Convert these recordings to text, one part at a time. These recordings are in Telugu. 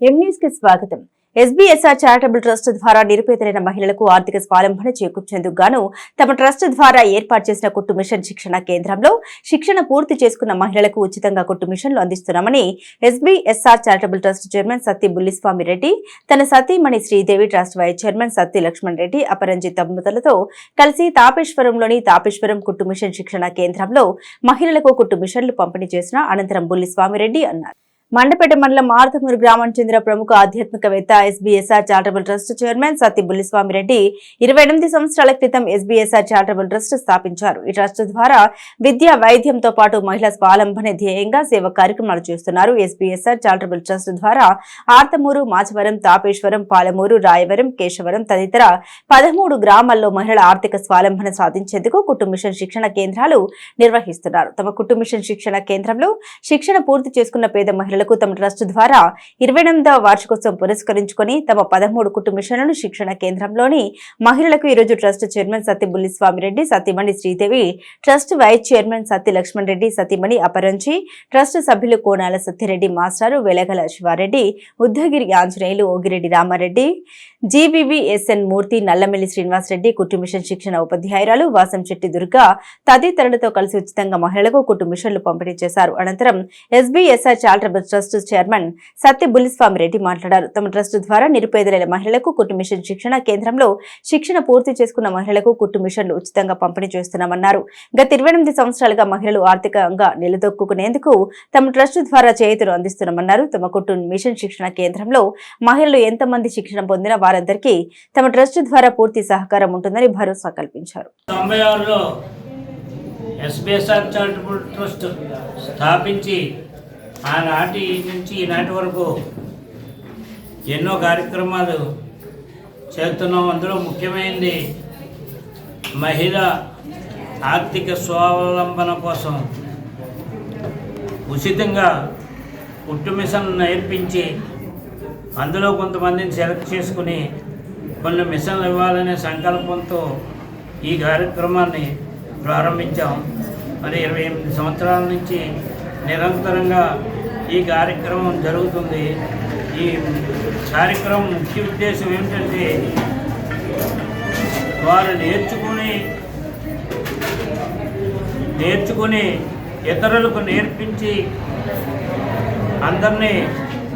కి స్వాగతం. ఎస్బీఎస్ఆర్ చారిటబుల్ ట్రస్ట్ ద్వారా నిరుపేదలైన మహిళలకు ఆర్థిక స్వాలంబన చేకూర్చేందుకు గాను తమ ట్రస్ట్ ద్వారా ఏర్పాటు చేసిన కుట్టు మిషన్ శిక్షణ కేంద్రంలో శిక్షణ పూర్తి చేసుకున్న మహిళలకు ఉచితంగా కుట్టు మిషన్లు అందిస్తున్నామని SBSR charitable trust chairman Satti Bulliswamy Reddy తన సతీమణి Sridevi trust vice chairman Satti Lakshman Reddy Aparanjit దంపతులతో కలిసి తాపేశ్వరంలోని తాపేశ్వరం కుట్టు మిషన్ శిక్షణ కేంద్రంలో మహిళలకు కుట్టు మిషన్లు పంపిణీ చేసిన అనంతరం బుల్లిస్వామి రెడ్డి అన్నారు. మండపేట మండలం ఆర్తమూరు గ్రామానికి చెందిన ప్రముఖ ఆధ్యాత్మికవేత్త SBSR charitable trust chairman Satti Bulliswamy Reddy ఇరవై ఎనిమిది సంవత్సరాల క్రితం ఎస్బీఎస్ఆర్ చారిటబుల్ ట్రస్ట్ స్థాపించారు. ఈ ట్రస్ట్ ద్వారా విద్య వైద్యంతో పాటు మహిళా స్వాలంబన ధ్యేయంగా సేవ కార్యక్రమాలు చేస్తున్నారు ఎస్బీఎస్ఆర్ చారిటబుల్ ట్రస్ట్ ద్వారా. ఆర్తమూరు మాచవరం తాపేశ్వరం పాలమూరు రాయవరం కేశవరం తదితర పదమూడు గ్రామాల్లో మహిళల ఆర్థిక స్వాలంబన సాధించేందుకు కుటుంబిషన్ శిక్షణ కేంద్రాలు నిర్వహిస్తున్నారు. తమ కుటుంబిషన్ శిక్షణ కేంద్రంలో శిక్షణ పూర్తి చేసుకున్న పేద మహిళలకు తమ ట్రస్ట్ ద్వారా ఇరవై ఎనిమిదవ వార్షికోత్సవం పురస్కరించుకొని తమ పదమూడు కుటుంబిషన్లను శిక్షణ కేంద్రంలోని మహిళలకు ఈరోజు ట్రస్ట్ చైర్మన్ సత్యబుల్లి స్వామిరెడ్డి రెడ్డి సతీమణి Sridevi trust vice chairman Satya Lakshman Reddy సతీమణి అపరంచి ట్రస్ట్ సభ్యులు కోనాల సత్యరెడ్డి మాస్టారు వెలగల శివారెడ్డి ఉద్దగిరి ఆంజనేయులు ఓగిరెడ్డి రామారెడ్డి జీబీబీఎస్ఎన్ మూర్తి నల్లమెల్లి శ్రీనివాసరెడ్డి కుటుంబిషన్ శిక్షణ ఉపాధ్యాయురాలు వాసంశెట్టి దుర్గా తదితరులతో కలిసి ఉచితంగా మహిళలకు కుటుంబిషన్లు పంపిణీ చేశారు. అనంతరం SBSR charitable trust chairman Satya Bulliswamy Reddy మాట్లాడారు. తమ ట్రస్ట్ ద్వారా నిరుపేదలైన మహిళలకు కుటుంబిషన్ శిక్షణ కేంద్రంలో శిక్షణ పూర్తి చేసుకున్న మహిళలకు కుటుంబ మిషన్లు ఉచితంగా పంపిణీ చేస్తున్నామన్నారు. గత ఇరవై ఎనిమిది సంవత్సరాలుగా మహిళలు ఆర్థికంగా నిలదొక్కునేందుకు తమ ట్రస్ట్ ద్వారా చేతులు అందిస్తున్నామన్నారు. తమ కుటుంబ మిషన్ శిక్షణ కేంద్రంలో మహిళలు ఎంతమంది శిక్షణ పొందిన వారందరికీ తమ ట్రస్ట్ ద్వారా పూర్తి సహకారం ఉంటుందని భరోసా కల్పించారు. తొంభై చారిటబుల్ ట్రస్ట్ స్థాపించి ఆనాటి నుంచి ఈనాటి వరకు ఎన్నో కార్యక్రమాలు చేస్తున్నాం. అందులో ముఖ్యమైనది మహిళ ఆర్థిక స్వావలంబన కోసం ఉచితంగా కుట్టు మిషన్ నేర్పించి అందులో కొంతమందిని సెలెక్ట్ చేసుకుని కొన్ని మిషన్లు ఇవ్వాలనే సంకల్పంతో ఈ కార్యక్రమాన్ని ప్రారంభించాం. మరి ఇరవై ఎనిమిది సంవత్సరాల నుంచి నిరంతరంగా ఈ కార్యక్రమం జరుగుతుంది. ఈ కార్యక్రమం ముఖ్య ఉద్దేశం ఏమిటంటే వారు నేర్చుకుని నేర్చుకుని ఇతరులకు నేర్పించి అందరినీ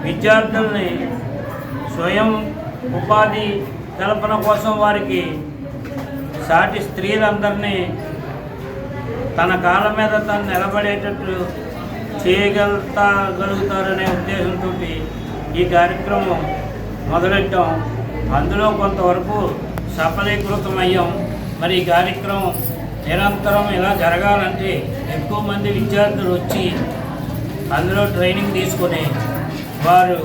విద్యార్థుల్ని స్వయం ఉపాధి కల్పన కోసం వారికి సాటి స్త్రీలందరినీ తన కాళ్ళ మీద తను నిలబడేటట్లు చేయగలుగుతా ఉద్దేశంతో ఈ కార్యక్రమం మొదలెట్టాం. అందులో కొంతవరకు సఫలీకృతమయ్యాం మరి ఈ కార్యక్రమం నిరంతరం ఇలా జరగాలంటే ఎక్కువ మంది విద్యార్థులు వచ్చి అందులో ట్రైనింగ్ తీసుకొని వారు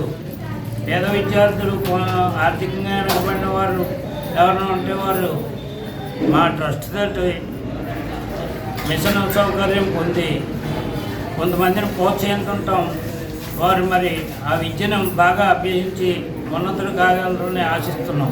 పేద విద్యార్థులు ఆర్థికంగా వెనుకబడిన వారు ఎవరైనా ఉంటే వారు మా ట్రస్ట్ తోటి మిషన్ సౌకర్యం పొంది కొంతమందిని ప్రోత్సహిస్తుంటాం వారు మరి ఆ విద్యను బాగా అభ్యసించి ఉన్నతులు కాగలరని ఆశిస్తున్నాం.